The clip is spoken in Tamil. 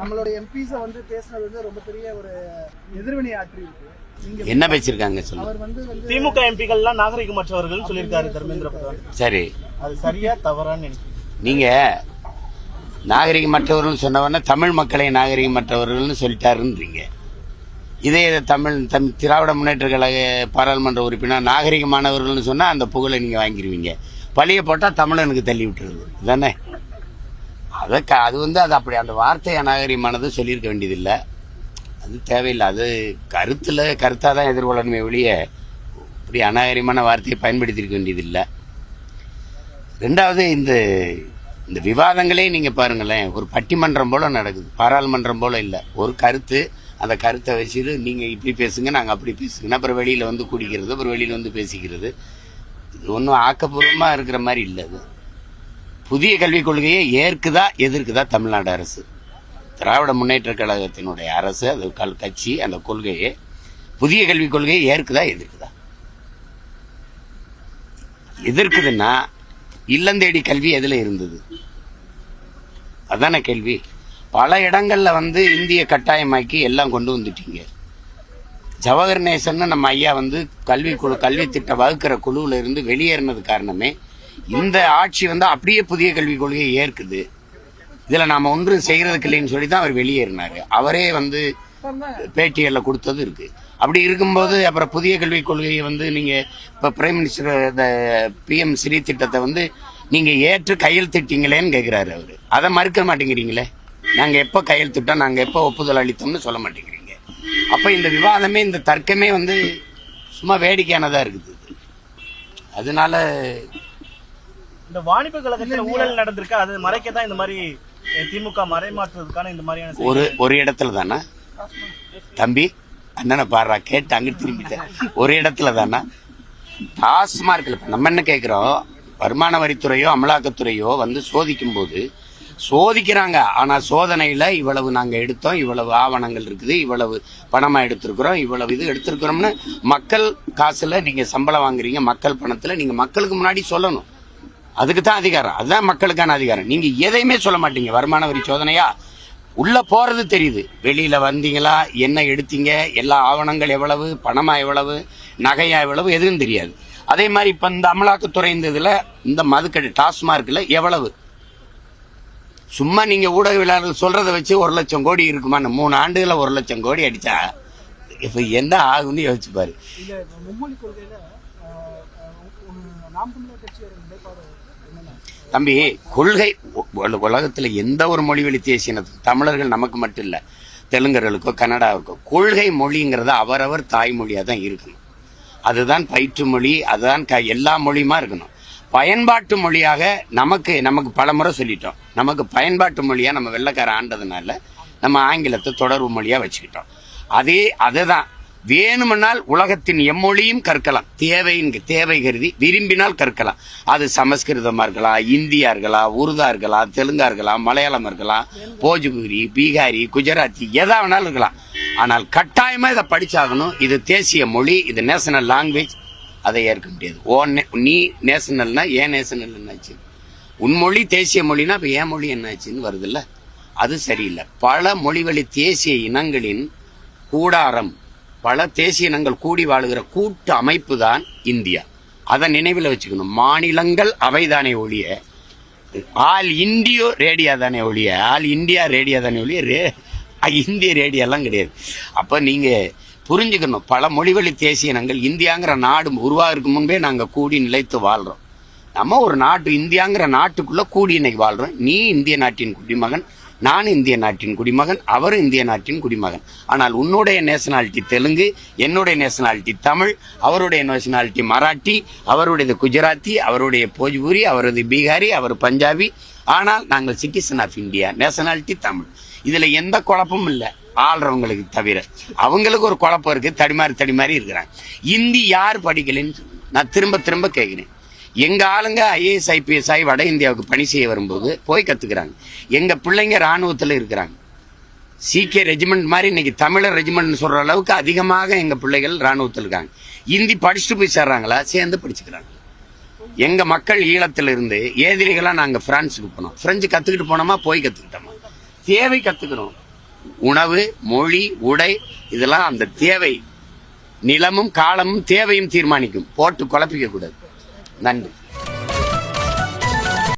நம்மளுடைய எம்பிஸை வந்து பேசுனது வந்து ரொம்ப பெரிய ஒரு எதிர்வினை ஆற்றி இருக்கு என்ன பேசியிருக்காங்க சொல்லு. அவர் வந்து வந்து திமுக எம்பிகள்லாம் நாகரிகமற்றவர்கள் சொல்லியிருக்காரு தர்மேந்திர பிரதான். சரி. அது சரியா தவறான்னு நீங்க நாகரிகமற்றவர்கள் சொன்னவொடனே தமிழ் மக்களை நாகரிகமற்றவர்கள்னு சொல்லிட்டாருன்றீங்க. இதே தமிழ் தம் திராவிட முன்னேற்ற கழக பாராளுமன்ற உறுப்பினர் நாகரிகமானவர்கள்னு சொன்னா அந்த புகழை நீங்க வாங்கிடுவீங்க பழிய போட்டா தமிழனுக்கு தள்ளி விட்டுருது. தானே அதை க- அது வந்து அது அப்படி அந்த வார்த்தை அநாகரியமானது சொல்லியிருக்க வேண்டியதில்லை. அது தேவையில்லை. அது கருத்தில் கருத்தாக தான் எதிர்கொள்ளணுமே ஒழிய இப்படி அநாகரியமான வார்த்தையை பயன்படுத்தியிருக்க வேண்டியதில்லை. ரெண்டாவது இந்த இந்த விவாதங்களே நீங்கள் பாருங்களேன் ஒரு பட்டிமன்றம் போல் நடக்குது. பாராளுமன்றம் போல் இல்லை. ஒரு கருத்து அந்த கருத்தை வச்சுட்டு நீங்கள் இப்படி பேசுங்க நாங்கள் அப்படி பேசுங்க. அப்புறம் வெளியில் வந்து குடிக்கிறது அப்புறம் வெளியில் வந்து பேசிக்கிறது. இது ஒன்றும் ஆக்கப்பூர்வமாக இருக்கிற மாதிரி இல்லை அது. புதிய கல்விக் கொள்கையை ஏற்குதா எதிர்க்குதா தமிழ்நாடு அரசு? திராவிட முன்னேற்ற கழகத்தினுடைய அரசு அது கல் கட்சி அந்த கொள்கையை புதிய கல்விக் கொள்கையை ஏற்குதா எதிர்க்குதா? எதிர்க்குதுன்னா இல்லந்தேடி கல்வி எதில் இருந்தது? அதானே கேள்வி. பல இடங்களில் வந்து இந்திய கட்டாயமாக்கி எல்லாம் கொண்டு வந்துட்டீங்க. ஜவஹர் நேசன் நம்ம ஐயா வந்து கல்வி குழு கல்வி திட்டம் வகுக்கிற குழுவில் இருந்து வெளியேறினது காரணமே இந்த ஆட்சி வந்து அப்படியே புதிய கல்விக் கொள்கையை ஏற்குது. இதில் நாம் ஒன்றும் செய்கிறதுக்கு இல்லைன்னு சொல்லி தான் அவர் வெளியேறினார். அவரே வந்து பேட்டிகளில் கொடுத்தது இருக்கு. அப்படி இருக்கும்போது அப்புறம் புதிய கல்விக் கொள்கையை வந்து நீங்கள் இப்போ பிரைம் மினிஸ்டர் இந்த பிஎம் ஸ்ரீ திட்டத்தை வந்து நீங்கள் ஏற்று கையெழுத்திட்டீங்களேன்னு கேட்குறாரு அவர். அதை மறுக்க மாட்டேங்கிறீங்களே? நாங்கள் எப்போ கையெழுத்திட்டோம் நாங்கள் எப்போ ஒப்புதல் அளித்தோம்னு சொல்ல மாட்டேங்கிறீங்க. அப்போ இந்த விவாதமே இந்த தர்க்கமே வந்து சும்மா வேடிக்கையானதாக இருக்குது. அதனால இந்த வாணிப கழகத்துல ஊழல் நடந்திருக்கு. அது மறைக்க தான் இந்த மாதிரி திமுக மறைமாற்றுறதுக்கான இந்த மாதிரியான. ஒரு ஒரு இடத்துல தானா தம்பி அண்ணனை பாடுறா கேட்டு அங்கிட்டு திரும்பிட்டேன். ஒரு இடத்துல தானா டாஸ்மார்க்ல இப்ப நம்ம என்ன கேட்கிறோம் வருமான வரித்துறையோ அமலாக்கத்துறையோ வந்து சோதிக்கும் போது சோதிக்கிறாங்க. ஆனா சோதனையில இவ்வளவு நாங்க எடுத்தோம் இவ்வளவு ஆவணங்கள் இருக்குது இவ்வளவு பணமா எடுத்திருக்கிறோம் இவ்வளவு இது எடுத்திருக்கிறோம்னு மக்கள் காசுல நீங்க சம்பளம் வாங்குறீங்க மக்கள் பணத்துல நீங்க மக்களுக்கு முன்னாடி சொல்லணும். அதுக்கு தான் அதிகாரம். அதுதான் மக்களுக்கான அதிகாரம். நீங்க எதையுமே சொல்ல மாட்டீங்க. வருமான வரி சோதனையா? உள்ள போறது தெரியுது. வெளியில வந்தீங்களா? என்ன எடுத்தீங்க? எல்லா ஆவணங்கள் எவ்வளவு? பணமா எவ்வளவு? நகையா எவ்வளவு? எதுவும் தெரியாது. அதே மாதிரி இப்ப இந்த அமலாக்கத்துறை இந்த இதுல இந்த மதுக்கடை டாஸ்மார்க்ல எவ்வளவு? சும்மா நீங்க ஊடகவியலாளர்கள் சொல்றதை வச்சு ஒரு லட்சம் கோடி இருக்குமான்னு மூணு ஆண்டுகளில் ஒரு லட்சம் கோடி அடிச்சா? இப்ப என்ன ஆகுன்னு யோசிச்சுப்பாரு தம்பி கொள்கை உலகத்தில் எந்த ஒரு மொழி வழி தேசியனது? தமிழர்கள் நமக்கு மட்டும் இல்லை தெலுங்கர்களுக்கோ கன்னடாவுக்கோ கொள்கை மொழிங்கிறது அவரவர் தாய்மொழியாக தான் இருக்கணும். அதுதான் பயிற்று மொழி அதுதான் க- எல்லா மொழியுமா இருக்கணும். பயன்பாட்டு மொழியாக நமக்கு நமக்கு பல முறை சொல்லிட்டோம். நமக்கு பயன்பாட்டு மொழியாக நம்ம வெள்ளக்கார ஆண்டதுனால நம்ம ஆங்கிலத்தை தொடர்பு மொழியாக வச்சுக்கிட்டோம். அதே அதுதான். வேணுமென்னால் உலகத்தின் எம்மொழியும் கற்கலாம். தேவையின் தேவை கருதி விரும்பினால் கற்கலாம். அது சமஸ்கிருதமா இருக்கலாம் இந்தியா இருக்கலாம் உருதா இருக்கலாம் தெலுங்கா இருக்கலாம் மலையாளம் இருக்கலாம் போஜ்பூரி பீகாரி குஜராத்தி எதா வேணாலும் இருக்கலாம். ஆனால் கட்டாயமா இதை படிச்சாகணும். இது தேசிய மொழி இது நேஷனல் லாங்குவேஜ் அதை ஏற்க முடியாது. ஓ நே- நீ நேஷனல்னா ஏன் நேஷனல் என்னாச்சு? உன் மொழி தேசிய மொழினா இப்போ ஏன் மொழி என்னாச்சுன்னு வருதுல்ல? அது சரியில்லை. பல மொழி வழி தேசிய இனங்களின் கூடாரம் பல தேசிய இனங்கள் கூடி வாழுகிற கூட்டு அமைப்பு தான் இந்தியா. அதை நினைவில் வச்சுக்கணும். மாநிலங்கள் அவைதானே ஒழிய ஆல் இந்தியோ ரேடியா தானே ஒழிய ஆல் இந்தியா ரேடியா தானே ஒழிய ரே இந்திய ரேடியோலாம் கிடையாது. அப்போ நீங்கள் புரிஞ்சுக்கணும். பல மொழிவழி தேசிய இனங்கள் இந்தியாங்கிற நாடு உருவாகிறதுக்கு முன்பே நாங்கள் கூடி நிலைத்து வாழ்கிறோம் நம்ம ஒரு நாட்டு இந்தியாங்கிற நாட்டுக்குள்ளே கூடி இன்னைக்கு வாழ்கிறோம் நீ இந்திய நாட்டின் குடிமகன் நான் இந்திய நாட்டின் குடிமகன் அவரும் இந்திய நாட்டின் குடிமகன். ஆனால் உன்னுடைய நேஷனாலிட்டி தெலுங்கு என்னுடைய நேஷனாலிட்டி தமிழ் அவருடைய நேஷனாலிட்டி மராட்டி அவருடையது குஜராத்தி அவருடைய போஜ்பூரி அவரது பீகாரி அவர் பஞ்சாபி. ஆனால் நாங்கள் citizen of India nationality Tamil. இதில் எந்த குழப்பமும் இல்லை ஆள்றவங்களுக்கு தவிர. அவங்களுக்கு ஒரு குழப்பம் இருக்குது தடிமாறி தடிமாறி இருக்கிறாங்க. இந்தி யார் படிக்கலைன்னு நான் திரும்ப திரும்ப கேட்குறேன். எங்க ஆளுங்க ஐஏஎஸ் ஐபிஎஸ் ஆகி வட இந்தியாவுக்கு பணி செய்ய வரும்போது போய் கத்துக்கிறாங்க. எங்க பிள்ளைங்க ராணுவத்தில் இருக்கிறாங்க. சீக்கிய ரெஜிமெண்ட் மாதிரி இன்னைக்கு தமிழர் ரெஜிமெண்ட் சொல்ற அளவுக்கு அதிகமாக எங்க பிள்ளைகள் ராணுவத்தில் இருக்காங்க. இந்தி படிச்சுட்டு போய் சேர்றாங்களா? சேர்ந்து படிச்சுக்கிறாங்க. எங்க மக்கள் ஈழத்தில் இருந்து ஏதிரிகளா நாங்க பிரான்ஸுக்கு போனோம். பிரெஞ்சு கத்துக்கிட்டு போனோமா? போய் கத்துக்கிட்டோமா? தேவை கத்துக்கிறோம் உணவு மொழி உடை இதெல்லாம் அந்த தேவை. நிலமும் காலமும் தேவையும் தீர்மானிக்கும். போட்டு குழப்பிக்க கூடாது. நன்றி.